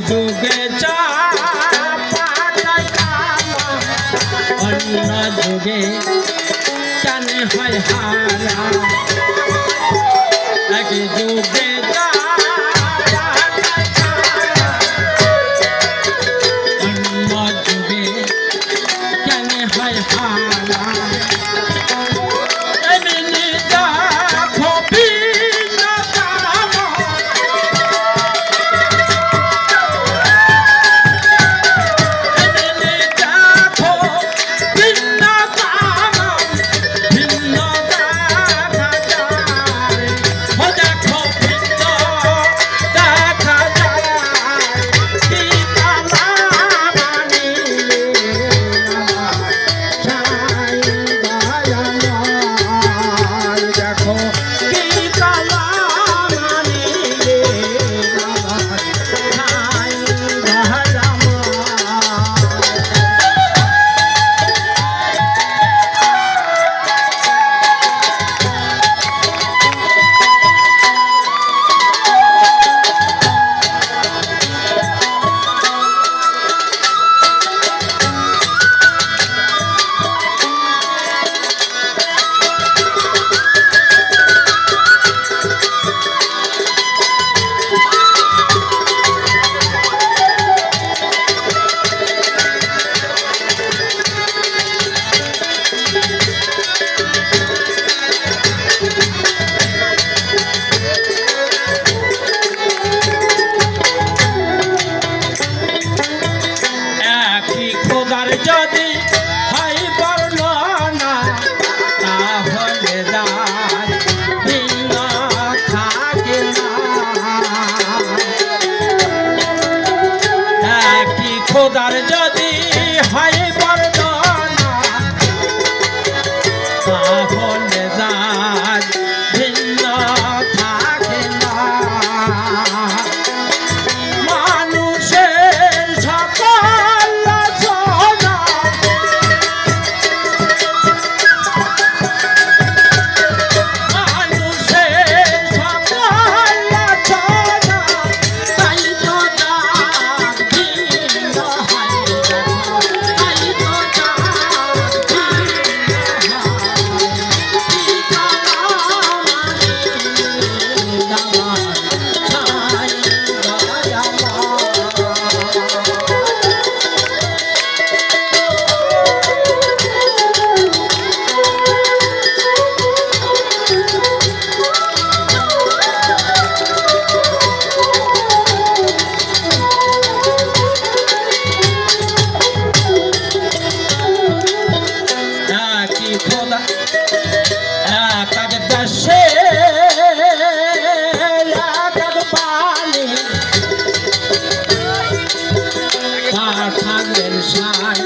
যুগে চা অন্য যুগে কেন হয় হারা? এক যুগে চা তার যদি হয় সাই